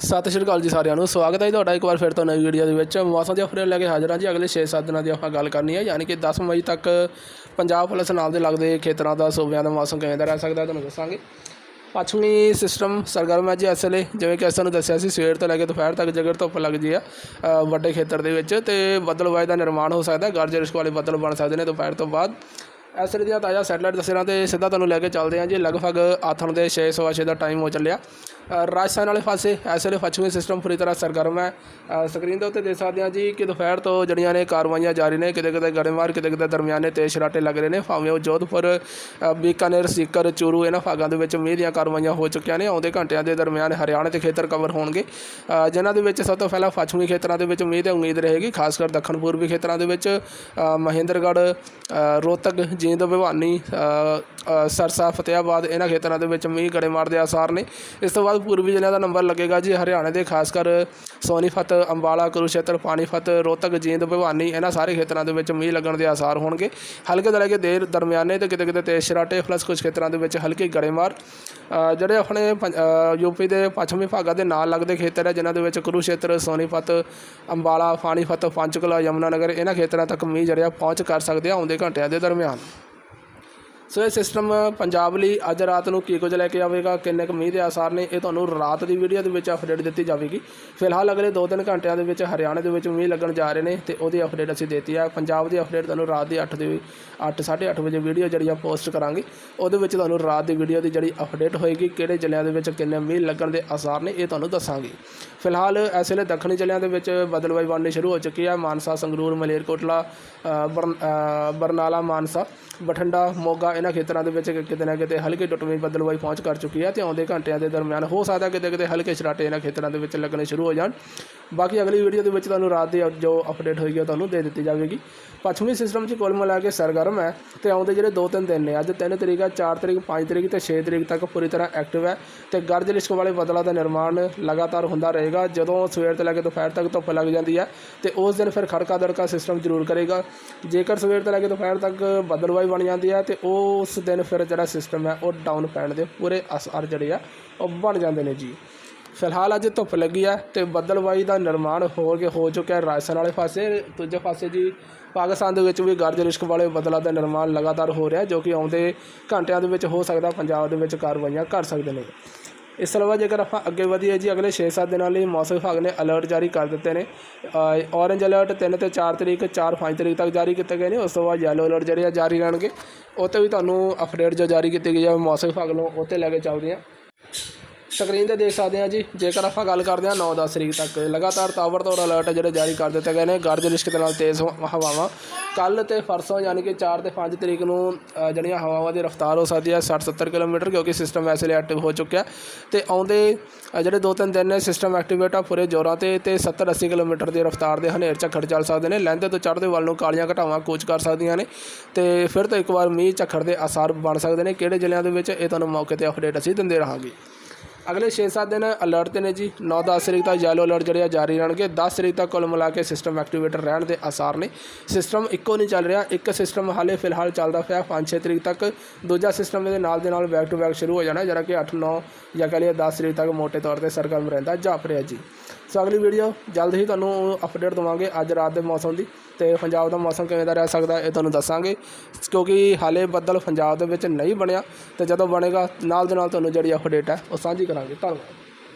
ਸਤਿ ਸ਼੍ਰੀ ਅਕਾਲ ਜੀ ਸਾਰਿਆਂ ਨੂੰ, ਸਵਾਗਤ ਹੈ ਜੀ ਤੁਹਾਡਾ ਇੱਕ ਵਾਰ ਫਿਰ ਤੋਂ ਨਵੀਂ ਵੀਡੀਓ ਦੇ ਵਿੱਚ। ਮੌਸਮ ਦੀ ਅਪਡੇਟ ਲੈ ਕੇ ਹਾਜ਼ਰ ਹਾਂ ਜੀ। ਅਗਲੇ 6-7 ਦਿਨਾਂ ਦੀ ਆਪਾਂ ਗੱਲ ਕਰਨੀ ਹੈ, ਯਾਨੀ ਕਿ 10 ਮਈ ਤੱਕ ਪੰਜਾਬ ਪੁਲਿਸ ਨਾਲ ਦੇ ਲੱਗਦੇ ਖੇਤਰਾਂ ਦਾ, ਸੂਬਿਆਂ ਦਾ ਮੌਸਮ ਕਿਵੇਂ ਦਾ ਰਹਿ ਸਕਦਾ ਤੁਹਾਨੂੰ ਦੱਸਾਂਗੇ। ਪੱਛਮੀ ਸਿਸਟਮ ਸਰਗਰਮ ਹੈ ਜੀ ਇਸ ਵੇਲੇ, ਜਿਵੇਂ ਕਿ ਅਸਾਂ ਨੂੰ ਦੱਸਿਆ ਸੀ, ਸਵੇਰ ਤੋਂ ਲੈ ਕੇ ਦੁਪਹਿਰ ਤੱਕ ਜੇਕਰ ਧੁੱਪ ਲੱਗਦੀ ਆ ਵੱਡੇ ਖੇਤਰ ਦੇ ਵਿੱਚ, ਤੇ ਬੱਦਲਵਾਈ ਦਾ ਨਿਰਮਾਣ ਹੋ ਸਕਦਾ ਹੈ ਵਾਲੇ ਬੱਦਲ ਬਣ ਸਕਦੇ ਨੇ ਦੁਪਹਿਰ ਤੋਂ ਬਾਅਦ। ਇਸ ਵੇਲੇ ਦੀਆਂ ਤਾਜ਼ਾ ਸੈਟਲਾਈਟ ਤਸਵੀਰਾਂ ਤੇ ਸਿੱਧਾ ਤੁਹਾਨੂੰ ਲੈ ਕੇ ਚੱਲਦੇ ਹਾਂ ਜੀ। ਲਗਭਗ ਆਥਣ ਦੇ 6 ਸਵਾ ਛੇ ਦਾ ਟਾਈਮ ਹੋ ਚੱਲਿਆ। ਰਾਜਸਥਾਨ ਵਾਲੇ ਪਾਸੇ, ਇਸ ਵੇਲੇ ਪੱਛਮੀ ਸਿਸਟਮ ਪੂਰੀ ਤਰ੍ਹਾਂ ਸਰਗਰਮ ਹੈ। ਸਕਰੀਨ ਦੇ ਉੱਤੇ ਦੇਖ ਸਕਦੇ ਹਾਂ ਜੀ ਕਿ ਦੁਪਹਿਰ ਤੋਂ ਜਿਹੜੀਆਂ ਨੇ ਕਾਰਵਾਈਆਂ ਜਾਰੀ ਨੇ ਕਿਤੇ ਕਿਤੇ ਗੜੇਮਾਰ ਕਿਤੇ ਕਿਤੇ ਦਰਮਿਆਨੇ ਤੇਜ਼ ਸ਼ਰਾਟੇ ਲੱਗ ਰਹੇ ਨੇ। ਭਾਵੇਂ ਉਹ ਜੋਧਪੁਰ ਬੀਕਾਨੇਰ, ਸੀਕਰ, ਚੂਰੂ, ਇਹਨਾਂ ਭਾਗਾਂ ਦੇ ਵਿੱਚ ਮੀਂਹ ਦੀਆਂ ਕਾਰਵਾਈਆਂ ਹੋ ਚੁੱਕੀਆਂ ਨੇ। ਆਉਂਦੇ ਘੰਟਿਆਂ ਦੇ ਦਰਮਿਆਨ ਹਰਿਆਣਾ ਦੇ ਖੇਤਰ ਕਵਰ ਹੋਣਗੇ। ਜਿਨ੍ਹਾਂ ਦੇ ਵਿੱਚ ਸਭ ਤੋਂ ਪਹਿਲਾਂ ਪੱਛਮੀ ਖੇਤਰਾਂ ਦੇ ਵਿੱਚ ਮੀਂਹ ਦੀ ਉਮੀਦ ਰਹੇਗੀ ਖਾਸ ਕਰ ਦੱਖਣ ਪੂਰਬੀ ਖੇਤਰਾਂ ਦੇ ਵਿੱਚ। ਮਹਿੰਦਰਗੜ੍ਹ ਰੋਹਤਕ, ਜੀਂਦ, ਭਿਵਾਨੀ ਸਰਸਾ ਫਤਿਆਬਾਦ ਇਹਨਾਂ ਖੇਤਰਾਂ ਦੇ ਵਿੱਚ ਮੀਂਹ ਗੜੇਮਾਰ ਦੇ ਆਸਾਰ ਨੇ। ਇਸ ਤੋਂ ਬਾਅਦ ਪੂਰਬੀ ਜ਼ਿਲ੍ਹਿਆਂ ਦਾ ਨੰਬਰ ਲੱਗੇਗਾ ਜੀ ਹਰਿਆਣਾ ਦੇ ਖਾਸ ਕਰ ਸੋਨੀਫਤ ਅੰਬਾਲਾ ਕੁਰੂਸ਼ੇਤਰ ਪਾਣੀਪਤ ਰੋਹਤਕ ਜੀਂਦ ਭਿਵਾਨੀ ਇਹਨਾਂ ਸਾਰੇ ਖੇਤਰਾਂ ਦੇ ਵਿੱਚ ਮੀਂਹ ਲੱਗਣ ਦੇ ਆਸਾਰ ਹੋਣਗੇ। ਹਲਕੇ ਤੋਂ ਕੇ ਦੇਰ ਦਰਮਿਆਨੇ ਤੇ ਕਿਤੇ ਕਿਤੇ ਤੇਜ਼ ਸਰਾਟੇ ਪਲੱਸ ਕੁਝ ਖੇਤਰਾਂ ਦੇ ਵਿੱਚ ਹਲਕੀ ਗੜੇਮਾਰ। ਜਿਹੜੇ ਆਪਣੇ ਪੰ- ਅ, ਯੂਪੀ ਦੇ ਪੱਛਮੀ ਭਾਗਾਂ ਦੇ ਨਾਲ ਲੱਗਦੇ ਖੇਤਰ ਹੈ ਜਿਨ੍ਹਾਂ ਦੇ ਵਿੱਚ ਕੁਰੂਸ਼ੇਤਰ ਸੋਨੀਪਤ ਅੰਬਾਲਾ ਪਾਣੀਪਤ ਪੰਚਕੁਲਾ ਯਮੁਨਾਨਗਰ ਇਹਨਾਂ ਖੇਤਰਾਂ ਤੱਕ ਮੀਂਹ ਜਿਹੜਾ ਪਹੁੰਚ ਕਰ ਸਕਦੇ ਆ ਆਉਂਦੇ ਘੰਟਿਆਂ ਦੇ ਦਰਮਿਆਨ। ਸੋ ਇਹ ਸਿਸਟਮ ਪੰਜਾਬ ਲਈ ਅੱਜ ਰਾਤ ਨੂੰ ਕੀ ਕੁਝ ਲੈ ਕੇ ਆਵੇਗਾ ਕਿੰਨੇ ਕੁ ਮੀਂਹ ਦੇ ਆਸਾਰ ਨੇ ਇਹ ਤੁਹਾਨੂੰ ਰਾਤ ਦੀ ਵੀਡੀਓ ਦੇ ਵਿੱਚ ਅਪਡੇਟ ਦਿੱਤੀ ਜਾਵੇਗੀ। ਫਿਲਹਾਲ ਅਗਲੇ 2-3 ਘੰਟਿਆਂ ਦੇ ਵਿੱਚ ਹਰਿਆਣਾ ਦੇ ਵਿੱਚ ਮੀਂਹ ਲੱਗਣ ਜਾ ਰਹੇ ਨੇ ਤੇ ਉਹਦੀ ਅਪਡੇਟ ਅਸੀਂ ਦਿੱਤੀ ਆ। ਪੰਜਾਬ ਦੀ ਅਪਡੇਟ ਤੁਹਾਨੂੰ ਰਾਤ ਦੀ 8 ਦੇ 8:30 ਵਜੇ ਵੀਡੀਓ ਜਿਹੜੀ ਆ ਪੋਸਟ ਕਰਾਂਗੇ। ਉਹਦੇ ਵਿੱਚ ਤੁਹਾਨੂੰ ਰਾਤ ਦੀ ਵੀਡੀਓ ਦੀ ਜਿਹੜੀ ਅਪਡੇਟ ਹੋਏਗੀ ਕਿਹੜੇ ਜ਼ਿਲ੍ਹਿਆਂ ਦੇ ਵਿੱਚ ਕਿੰਨੇ ਮੀਂਹ ਲੱਗਣ ਦੇ ਆਸਾਰ ਨੇ ਇਹ ਤੁਹਾਨੂੰ ਦੱਸਾਂਗੇ। ਫਿਲਹਾਲ ਇਸ ਵੇਲੇ ਦੱਖਣੀ ਜ਼ਿਲ੍ਹਿਆਂ ਦੇ ਵਿੱਚ ਬਦਲਵਾਈ ਬਣਨੀ ਸ਼ੁਰੂ ਹੋ ਚੁੱਕੀ ਆ। ਮਾਨਸਾ ਸੰਗਰੂਰ ਮਲੇਰਕੋਟਲਾ ਅ, ਬਰਨਾਲਾ ਮਾਨਸਾ। ਬਠਿੰਡਾ, ਮੋਗਾ, ਇਹਨਾਂ ਖੇਤਰਾਂ ਦੇ ਵਿੱਚ ਕਿਤੇ ਨਾ ਕਿਤੇ ਹਲਕੀ ਟੁੱਟਵੀਂ ਬੱਦਲਵਾਈ ਪਹੁੰਚ ਕਰ ਚੁੱਕੀ ਹੈ ਤੇ ਆਉਂਦੇ ਘੰਟਿਆਂ ਦੇ ਦਰਮਿਆਨ ਹੋ ਸਕਦਾ ਕਿਤੇ ਕਿਤੇ ਹਲਕੇ ਛਰਾਟੇ ਇਹਨਾਂ ਖੇਤਰਾਂ ਦੇ ਵਿੱਚ ਲੱਗਣੇ ਸ਼ੁਰੂ ਹੋ ਜਾਣ। ਬਾਕੀ ਅਗਲੀ ਵੀਡੀਓ ਦੇ ਵਿੱਚ ਤੁਹਾਨੂੰ ਰਾਤ ਦੀ ਜੋ ਅਪਡੇਟ ਹੋਏਗੀ ਉਹ ਤੁਹਾਨੂੰ ਦੇ ਦਿੱਤੀ ਜਾਵੇਗੀ। ਪੱਛਮੀ ਸਿਸਟਮ 'ਚ ਕੁੱਲ ਮਿਲਾ ਕੇ ਸਰਗਰਮ ਹੈ ਤੇ ਆਉਂਦੇ ਜਿਹੜੇ 2-3 ਦਿਨ ਨੇ, ਅੱਜ 3 ਤਰੀਕ ਹੈ 4 ਤਰੀਕ 5 ਤਰੀਕ ਤੇ 6 ਤਰੀਕ ਤੱਕ ਪੂਰੀ ਤਰ੍ਹਾਂ ਐਕਟਿਵ ਹੈ ਤੇ ਗਰਜ ਲਿਸ਼ਕ ਵਾਲੇ ਬੱਦਲਾਂ ਦਾ ਨਿਰਮਾਣ ਲਗਾਤਾਰ ਹੁੰਦਾ ਰਹੇਗਾ। ਜਦੋਂ ਸਵੇਰ ਤੋਂ ਲੈ ਕੇ ਦੁਪਹਿਰ ਤੱਕ ਧੁੱਪ ਲੱਗ ਜਾਂਦੀ ਹੈ ਤੇ ਉਸ ਦਿਨ ਫਿਰ ਖੜਕਾ ਦੜਕਾ ਸਿਸਟਮ ਜ਼ਰੂਰ ਕਰੇਗਾ। ਜੇਕਰ ਸਵੇਰ ਤੋਂ ਲੈ ਕੇ ਦੁਪਹਿਰ ਤੱਕ ਬੱਦਲਵਾਈ ਬਣ ਜਾਂਦੀ ਹੈ ਤੇ ਉਸ ਦਿਨ ਫਿਰ ਜਿਹੜਾ ਸਿਸਟਮ ਹੈ ਉਹ ਡਾਊਨ ਪੈਣ ਦੇ ਪੂਰੇ ਅਸਰ ਜਿਹੜੇ ਆ ਉਹ ਬਣ ਜਾਂਦੇ ਨੇ ਜੀ। ਫਿਲਹਾਲ ਅੱਜ ਧੁੱਪ ਲੱਗੀ ਹੈ ਤੇ ਬੱਦਲਵਾਈ ਦਾ ਨਿਰਮਾਣ ਹੋ ਕੇ ਹੋ ਚੁੱਕਿਆ ਹੈ ਰਾਜਸਥਾਨ ਵਾਲੇ ਪਾਸੇ। ਦੂਜੇ ਪਾਸੇ ਜੀ ਪਾਕਿਸਤਾਨ ਦੇ ਵਿੱਚ ਵੀ ਗਰਜ ਰਿਸ਼ਕ ਵਾਲੇ ਬੱਦਲਾਂ ਦਾ ਨਿਰਮਾਣ ਲਗਾਤਾਰ ਹੋ ਰਿਹਾ ਜੋ ਕਿ ਆਉਂਦੇ ਘੰਟਿਆਂ ਦੇ ਵਿੱਚ ਹੋ ਸਕਦਾ, ਪੰਜਾਬ ਦੇ ਵਿੱਚ ਕਾਰਵਾਈਆਂ ਕਰ ਸਕਦੇ ਨੇ। ਇਸ ਤੋਂ ਇਲਾਵਾ ਜੇਕਰ ਆਪਾਂ ਅੱਗੇ ਵਧੀਏ ਜੀ, ਅਗਲੇ 6-7 ਦਿਨਾਂ ਲਈ ਮੌਸਮ ਵਿਭਾਗ ਨੇ ਅਲਰਟ ਜਾਰੀ ਕਰ ਦਿੱਤੇ ਨੇ। ਔਰੇਂਜ ਅਲਰਟ 3 ਤੇ 4 ਤਰੀਕ 4-5 ਤਰੀਕ ਤੱਕ ਜਾਰੀ ਕੀਤੇ ਗਏ ਨੇ। ਉਸ ਤੋਂ ਬਾਅਦ ਯੈਲੋ ਅਲਰਟ ਜਿਹੜੇ ਆ ਜਾਰੀ ਰਹਿਣਗੇ। ਉਹ 'ਤੇ ਵੀ ਤੁਹਾਨੂੰ ਅਪਡੇਟ ਜੋ ਜਾਰੀ ਕੀਤੀ ਗਈ ਹੈ ਮੌਸਮ ਵਿਭਾਗ ਨੂੰ ਉਹ 'ਤੇ ਲੈ ਕੇ ਚੱਲਦੇ ਹਾਂ ਸਕਰੀਨ ਤੇ ਦੇਖ ਸਕਦੇ ਹਾਂ ਜੀ। ਜੇਕਰ ਆਪਾਂ ਗੱਲ ਕਰਦੇ ਹਾਂ 9-10 ਤਰੀਕ ਤੱਕ, ਲਗਾਤਾਰ ਤਾਬੜਤੋੜ ਅਲਰਟ ਜਿਹੜੇ ਜਾਰੀ ਕਰ ਦਿੱਤੇ ਗਏ ਨੇ, ਗਰਜ ਰਿਸ਼ਕ ਦੇ ਨਾਲ ਤੇਜ਼ ਹਵਾਵਾਂ। ਕੱਲ ਤੇ ਪਰਸੋਂ ਯਾਨੀ ਕਿ 4 ਤੇ 5 ਤਰੀਕ ਨੂੰ ਜਿਹੜੀਆਂ ਹਵਾਵਾਂ ਦੀ ਰਫ਼ਤਾਰ ਹੋ ਸਕਦੀ ਹੈ 60-70 ਕਿਲੋਮੀਟਰ, ਕਿਉਂਕਿ ਸਿਸਟਮ ਵੈਸੇ ਲਈ ਐਕਟਿਵ ਹੋ ਚੁੱਕਿਆ। ਤੇ ਆਉਂਦੇ ਜਿਹੜੇ 2-3 ਦਿਨ ਨੇ ਸਿਸਟਮ ਐਕਟੀਵੇਟ ਆ ਪੂਰੇ ਜ਼ੋਰਾਂ ਤੇ ਤੇ 70-80 ਕਿਲੋਮੀਟਰ ਦੀ ਰਫ਼ਤਾਰ ਦੇ ਹਨੇਰ ਝੱਖੜ ਚੱਲ ਸਕਦੇ ਨੇ। ਲਹਿੰਦੇ ਤੋਂ ਚੜ੍ਹਦੇ ਵੱਲ ਨੂੰ ਕਾਲੀਆਂ ਘਟਾਵਾਂ ਕੂਚ ਕਰ ਸਕਦੀਆਂ ਨੇ। ਤੇ ਫਿਰ ਤੋਂ ਇੱਕ ਵਾਰ ਮੀਂਹ ਝੱਖੜ ਦੇ ਆਸਾਰ ਬਣ ਸਕਦੇ ਨੇ। ਕਿਹੜੇ ਜ਼ਿਲ੍ਹਿਆਂ ਦੇ ਵਿੱਚ, ਇਹ ਤੁਹਾਨੂੰ ਮੌਕੇ ਤੇ ਅਪਡੇਟ ਅਸੀਂ ਦਿੰਦੇ ਰਹਾਂਗੇ। ਅਗਲੇ 6-7 ਦਿਨ ਅਲਰਟ ਤੇ ਨੇ ਜੀ। 9-10 ਤਰੀਕ ਤੱਕ ਯੈਲੋ ਅਲਰਟ ਜਿਹੜੇ ਆ ਜਾਰੀ ਰਹਿਣਗੇ। 10 ਤਰੀਕ ਤੱਕ ਕੁੱਲ ਮਿਲਾ ਕੇ ਸਿਸਟਮ ਐਕਟੀਵੇਟਰ ਰਹਿਣ ਦੇ ਆਸਾਰ ਨੇ। ਸਿਸਟਮ ਇੱਕੋ ਨਹੀਂ ਚੱਲ ਰਿਹਾ। ਇੱਕ ਸਿਸਟਮ ਹਾਲੇ ਫਿਲਹਾਲ ਚੱਲਦਾ ਪਿਆ। 5-6 ਤਰੀਕ ਤੱਕ ਦੂਜਾ ਸਿਸਟਮ ਇਹਦੇ ਨਾਲ ਦੇ ਨਾਲ ਬੈਕ ਟੂ ਬੈਕ ਸ਼ੁਰੂ ਹੋ ਜਾਣਾ। ਜਿਹੜਾ ਕਿ 8-9 ਜਾਂ ਕਹ ਲਈਏ 10 ਤਰੀਕ ਤੱਕ ਮੋٹے ਤੌਰ ਤੇ ਸਰਗਰਮ ਰਹਿੰਦਾ ਜਾਪ ਰਿਹਾ ਜੀ। ਸੋ ਅਗਲੀ ਵੀਡੀਓ ਜਲਦ ਹੀ ਤੁਹਾਨੂੰ ਅਪਡੇਟ ਦਵਾਂਗੇ ਅੱਜ ਰਾਤ ਦੇ ਮੌਸਮ ਦੀ। ਤੇ ਪੰਜਾਬ ਦਾ ਮੌਸਮ ਕਿਵੇਂ ਦਾ ਰਹਿ ਸਕਦਾ ਇਹ ਤੁਹਾਨੂੰ ਦੱਸਾਂਗੇ। ਕਿਉਂਕਿ ਹਾਲੇ ਬੱਦਲ ਪੰਜਾਬ ਦੇ ਵਿੱਚ ਨਹੀਂ ਬਣਿਆ। ਤੇ ਜਦੋਂ ਬਣੇਗਾ, ਨਾਲ ਦੇ ਨਾਲ ਤੁਹਾਨੂੰ ਜਿਹੜੀ ਅਪਡੇਟ ਹੈ ਉਹ ਸਾਂਝੀ ਕਰਾਂਗੇ ਧੰਨਵਾਦ